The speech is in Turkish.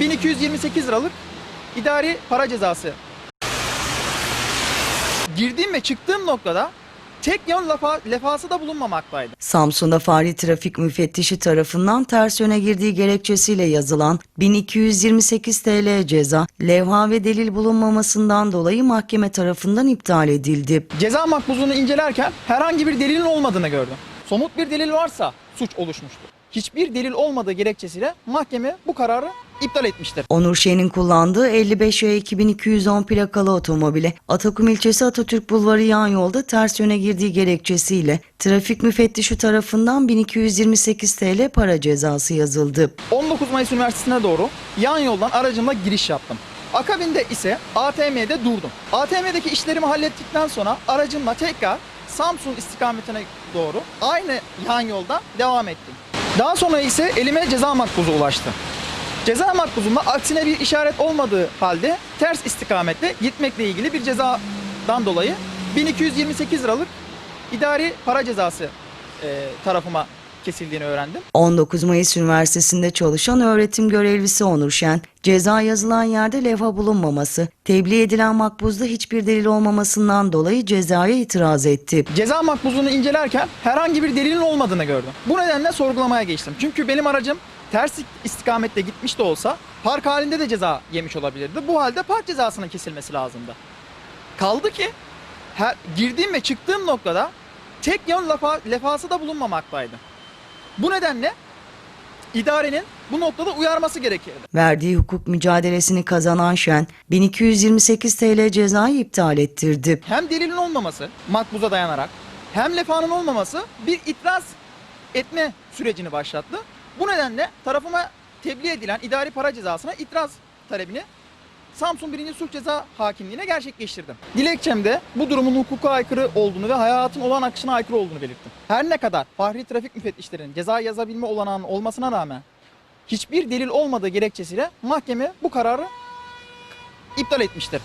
1228 liralık idari para cezası. Girdiğim ve çıktığım noktada tek yön lafa, lefası da bulunmamaktaydı. Samsun'da Fahri Trafik Müfettişi tarafından ters yöne girdiği gerekçesiyle yazılan 1228 TL ceza, levha ve delil bulunmamasından dolayı mahkeme tarafından iptal edildi. Ceza makbuzunu incelerken herhangi bir delilin olmadığını gördüm. Somut bir delil varsa suç oluşmuştur. Hiçbir delil olmadığı gerekçesiyle mahkeme bu kararı iptal etmiştir. Onur Şen'in kullandığı 55 ve 2210 plakalı otomobile Atakum ilçesi Atatürk Bulvarı yan yolda ters yöne girdiği gerekçesiyle trafik müfettişi tarafından 1228 TL para cezası yazıldı. 19 Mayıs Üniversitesi'ne doğru yan yoldan aracımla giriş yaptım. Akabinde ise ATM'de durdum. ATM'deki işlerimi hallettikten sonra aracımla tekrar Samsun istikametine doğru aynı yan yoldan devam ettim. Daha sonra ise elime ceza makbuzu ulaştı. Ceza makbuzunda aksine bir işaret olmadığı halde ters istikamette gitmekle ilgili bir cezadan dolayı 1228 liralık idari para cezası e, tarafıma kesildiğini öğrendim. 19 Mayıs Üniversitesi'nde çalışan öğretim görevlisi Onur Şen, ceza yazılan yerde levha bulunmaması, tebliğ edilen makbuzda hiçbir delil olmamasından dolayı cezaya itiraz etti. Ceza makbuzunu incelerken herhangi bir delilin olmadığını gördüm. Bu nedenle sorgulamaya geçtim. Çünkü benim aracım ters istikamette gitmiş de olsa park halinde de ceza yemiş olabilirdi. Bu halde park cezasının kesilmesi lazımdı. Kaldı ki her, girdiğim ve çıktığım noktada tek yön lafa, lefası da bulunmamaktaydı. Bu nedenle idarenin bu noktada uyarması gerekirdi. Verdiği hukuk mücadelesini kazanan Şen, 1228 TL cezayı iptal ettirdi. hem delilin olmaması makbuza dayanarak hem lefanın olmaması bir itiraz etme sürecini başlattı. Bu nedenle tarafıma tebliğ edilen idari para cezasına itiraz talebini Samsun 1. Sulh Ceza Hakimliği'ne gerçekleştirdim. Dilekçemde bu durumun hukuka aykırı olduğunu ve hayatın olan akışına aykırı olduğunu belirttim. Her ne kadar Fahri Trafik Müfettişlerinin ceza yazabilme olanağının olmasına rağmen hiçbir delil olmadığı gerekçesiyle mahkeme bu kararı iptal etmiştir.